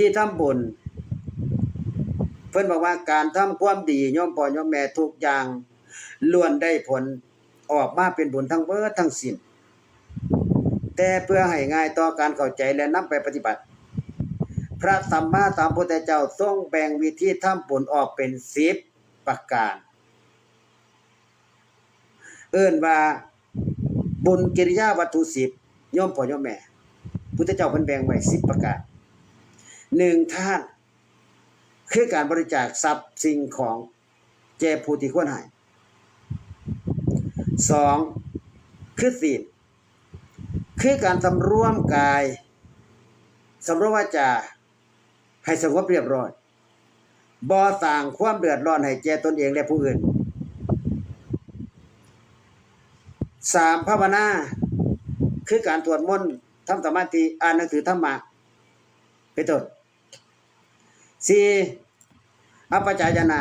ธีทำบุญเพิ่นบอกว่าการทำความดีโยมพ่อมแม่ทุกอย่างล้วนได้ผลออกมาเป็นบุญทั้งเบิดทั้งสิ้นแต่เพื่อให้ง่ายต่อการเข้าใจและนำไปปฏิบัติ พระสัมมาสัมพุทธเจ้าทรงแบ่งวิธีทำบุญออกเป็น10ประการ เอิ้นว่าบุญกิริยาวัตถุ10โยมพ่อมแม่พุทธเจ้าเพิ่นแบ่งไว้10ประการ หนึ่งทาน คือการบริจาคทรัพย์สิ่งของแก่ผู้ที่ควรให้สองคือศีลคือการสำรวมกายสำรวมวาจาให้สงบเรียบร้อยบ่สร้างความเดือดร้อนให้แก่ตนเองและผู้อื่นสามภาวนาคือการตรวจมนต์ทำสมาธิอ่านหนังสือธรรมะเป็นต้น สี่อปปจายนะ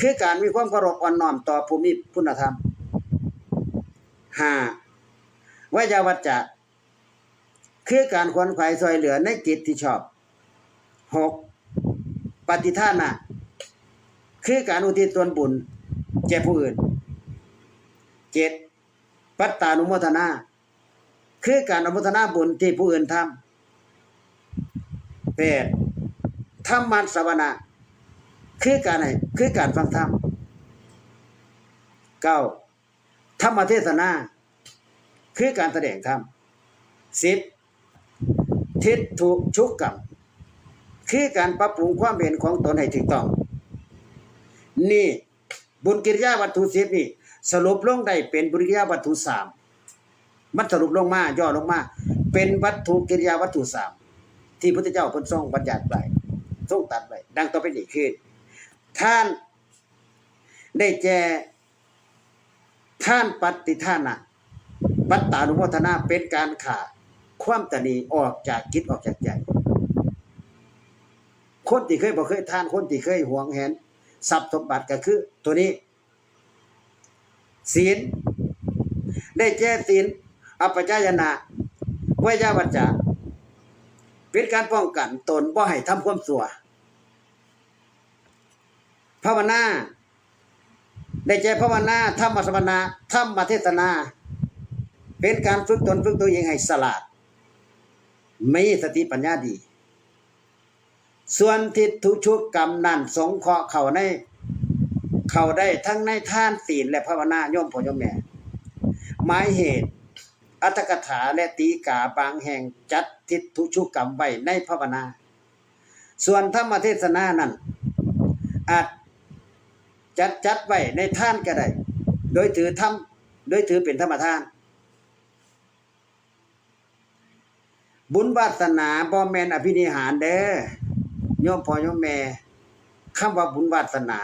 คือการมีความเคารพอ่อนน้อมต่อภูมิคุณธธรรมห้าวยาวัจจะคือการขวนขวายซอยเหลือในกิจที่ชอบหกปฏิทานะคือการอุทิศส่วนบุญแก่ผู้อื่นเจ็ดปัตตานุโมทนา คือการอนุโมทนาบุญที่ผู้อื่นทำแปด ธรรมันสวนาคือการให้คือการฟังธรรมเก้าธรรมเทศนา คือการแสดงธรรมสิบทิฏฐุชุกกรรมคือการปรับปรุงความเห็นของตนให้ถูกต้อง นี่บุญกิริยาวัตถุสิบนี่ สรุปลงได้เป็นบุญกิริยาวัตถุสามมันสรุปลงมาย่อลงมา เป็นวัตถุกิริยาวัตถุสามที่พระพุทธเจ้าเพิ่นทรงบัญญัติไว้ ทรงตัดไว้ดังต่อไปนี้คือท่านได้แจท่านปฏิท่านะปัตตานุโมทนาเป็นการขาดความตนีออกจากจิตออกจากใจคนที่เคยบ่เคยทานคนที่เคยหวงแหนทรัพย์สมบัติก็คือ ตัวนี้ ศีล ได้แจ้ศีลอัปปจายนะเวยาวัจจะ เป็นการป้องกันตนบ่ให้ทำความชั่วภาวนาได้แก่ภาวนาธรรมสมนาธรรมเทศนา เป็นการฝึกตนฝึกตัวเองให้สลาดมีสติปัญญาดี ส่วนทิฏฐุชุกกรรมนั่นสงเคราะห์เขาในเขาได้ทั้งในท่านศีลและภาวนาโยมพ่อโยมแม่หมายเหตุ อัตถกถาและตีกาบางแห่งจัดทิฏฐุชุกรรมไว้ในภาวนา ส่วนธรรมเทศนานั้น อาจจัดจัดไว้ในท่านก็ได้ โดยถือธรรมโดยถือเป็นธรรมทาน บุญวาสนาบ่แม่นอภินิหารเด้อโยมพ่อโยมแม่คำว่าบุญวาสนา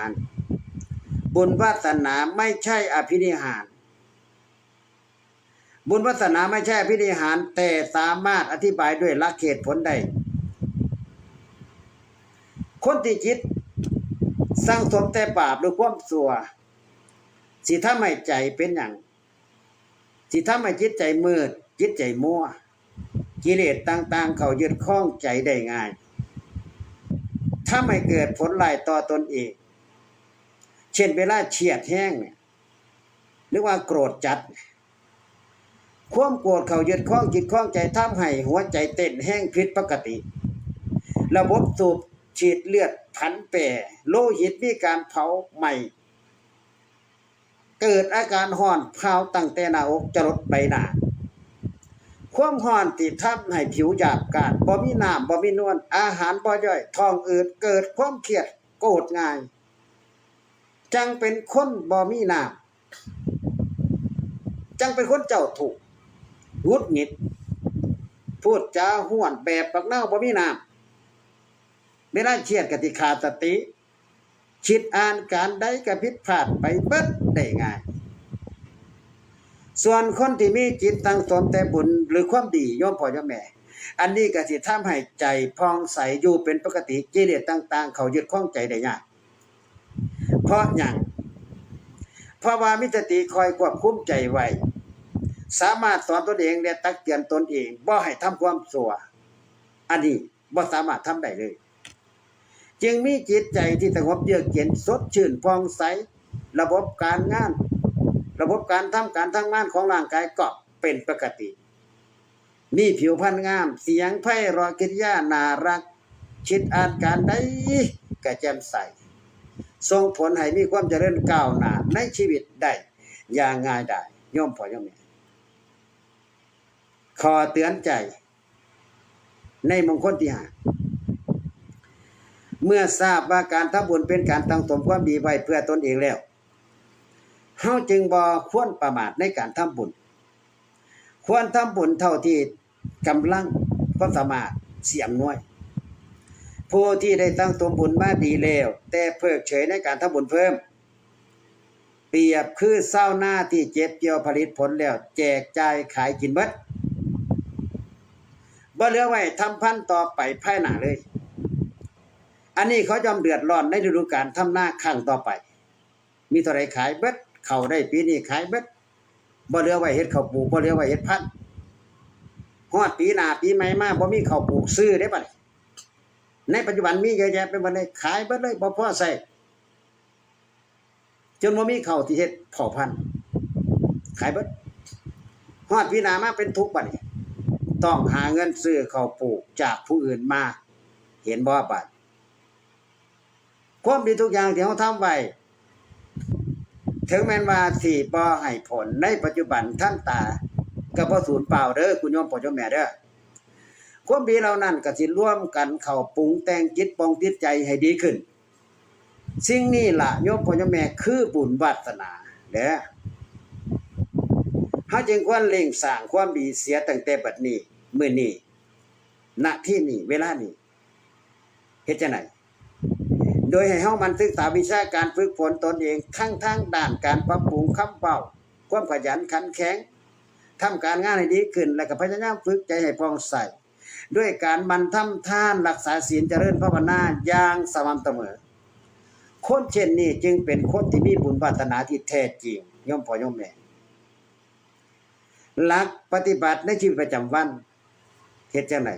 บุญวาสนาไม่ใช่อภินิหาร บุญวาสนาไม่ใช่อภินิหาร แต่สามารถอธิบายด้วยลักเหตุผลได้คนที่คิดสร้างสมแต่บาปหรือความสัวสิทำให้ใจเป็นอย่างสิทำให้จิตใจมืด จิตใจมัวกิเลสต่างๆ เขายึดข้องใจได้ง่าย ถ้าไม่เกิดผลลายต่อตนเองเช่นเวลาเฉียดแห้งเนี่ยหรือว่าโกรธจัด ความโกรธเขายึดข้องจิตข้องใจทำให้หัวใจเต้นแห้งผิดปกติ ระบบสูบฉีดเลือดผันแปรโลหิตมีการเผาใหม่ เกิดอาการห่อนเผาตั้งแต่หน้าอกจรดใบหน้าความห่อนที่ทำให้ผิวหยาบกร้านบ่มีน้ำบ่มีนวลอาหารบ่ย่อยท้องอืดเกิดความเครียดโกรธง่าย จังเป็นคนบ่มีน้ำจังเป็นคนเจ้าถูก งุดหงิด พูดจาห้วนแบบปักเน่าบ่มีน้ำไม่ได้เครียดกติขาดสติคิดอ่านการใดก็ผิดพลาดไปเบิดได้ง่าย ส่วนคนที่มีจิตตั้งตนแต่บุญหรือความดีโยมพอย่อมแม่ อันนี้ก็สิทำให้ใจพองใสอยู่เป็นปกติกิเลสต่าง ๆ เขายึดข้องใจได้ยาก เพราะหยังเพราะว่ามิตรติคอยควบคุมใจไว้ สามารถสอนตนเองและตักเตือนตนเองบ่ให้ทำความชั่วอันนี้บ่สามารถทำได้เลย จึงมีจิตใจที่สงบเยือกเย็นสดชื่นผ่องใส ระบบการงาน ระบบการทำการทำงานของร่างกายก็เป็นปกติ มีผิวพรรณงาม เสียงไพเราะกิริยาน่ารักคิดอ่านการได้กระแจ่มใสส่งผลให้มีความเจริญก้าวหน้าในชีวิตได้อย่างง่ายดายย่อมพอย่อมแม่ ขอเตือนใจ ในมงคลที่หาเมื่อทราบว่าการทำบุญเป็นการตั้งตนความดีไว้เพื่อตนเองแล้วเฮาจึงบ่ควรประมาทในการทำบุญ ควรทำบุญเท่าที่กำลังความสามารถเสียมน้อย ผู้ที่ได้ตั้งตนบุญมาดีแล้ว แต่เพิกเฉยในการทำบุญเพิ่ม เปรียบคือเศร้าหน้าที่เจ็บเกี่ยวผลิตผลแล้ว แจกจ่ายขายกินเบิด บ่เหลือไว้ทำพันธุ์ต่อไปภายหน้าเลย อันนี้เขายอมเดือดร้อนในฤดูกาลทำหน้าครั้งต่อไป มีเท่าไรขายเบิดเขาได้ปีนี้ขายเบิดบ่เหลือไว้เฮ็ดข้าวปลูกบ่เหลือไว้เฮ็ดพันธุ์ฮอดปีหน้าปีใหม่มาบ่มีข้าวปลูกซื้อได้บัดนี้ในปัจจุบันมีเยอะแยะไปหมดเลยขายเบิดเลยบ่พอใส่จนบ่มีข้าวที่เฮ็ดเผ่าพันธุ์ขายเบิดฮอดปีหน้ามาเป็นทุกข์บัดนี้ ต้องหาเงินซื้อข้าวปลูกจากผู้อื่นมา เห็นบ่บัดความดีทุกอย่างที่เขาทำไว้ถึงแม้นว่าสิบ่ให้ผลในปัจจุบันท่านตาก็บ่สูญเปล่าเด้อคุณโยมพ่อโยมแม่เด้อความดีเหล่านั้นก็สิร่วมกันเข้าปรุงแต่งจิตปองจิตใจให้ดีขึ้น สิ่งนี้ล่ะโยมพ่อโยมแม่คือบุญวาสนาเด้อเฮาจึงควรเร่งสร้างความดีเสียตั้งแต่บัดนี้ มื้อนี้ณที่นี้เวลานี้เฮ็ดจังไดโดยให้เฮามันศึกษาวิชาการฝึกฝนตนเองทั้งทางด้านการปรับปรุงคำเป้าความขยันขันแข็งทำการงานให้ดีขึ้น และก็พยายามฝึกใจให้ผ่องใสด้วยการมันทำท่านรักษาศีลเจริญภาวนาอย่างสม่ำเสมอ คนเช่นนี้จึงเป็นคนที่มีบุญวาสนาที่แท้จริงย่อมพอย่อมแม่หลักปฏิบัติในชีวิตประจำวัน เฮ็ดจังได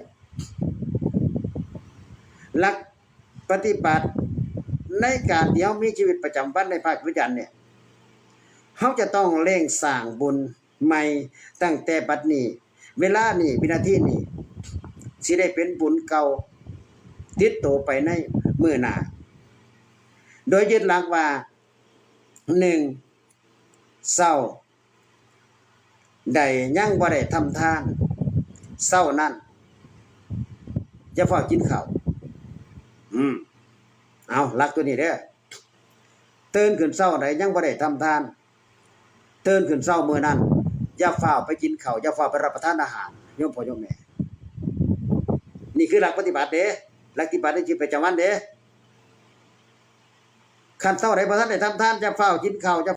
หลักปฏิบัติในการที่เฮามีชีวิตประจำวันในภาควิจาณเนี่ยเฮาจะต้องเร่งสร้างบุญใหม่ตั้งแต่บัดนี้ เวลานี้วินาทีนี้สิได้เป็นบุญเก่าติดโตวไปในมื้อหน้าโดยยึดหลักว่าหนึ่งเศร้าใดยั่งบ่ได้ทำทานเศร้านั้น จะพอกินข้าวอืมเอาลักตัวนี้เด้อตื่นขึ้นเช้าใดยังบ่ได้ทำทานเตื่นขึ้นเช้ามื้อนั้นอย่าฟ้าวไปกินข้าวอย่าฟ้าวไปรับประทานอาหารโยมพ่อโยมแม่นี่คือหลักปฏิบัติเด้หลักปฏิบัติในชีวิตประจำวันเด้คันเช้าใดบ่ทันได้ทำทานอย่าฟ้าวกินข้าวอย่า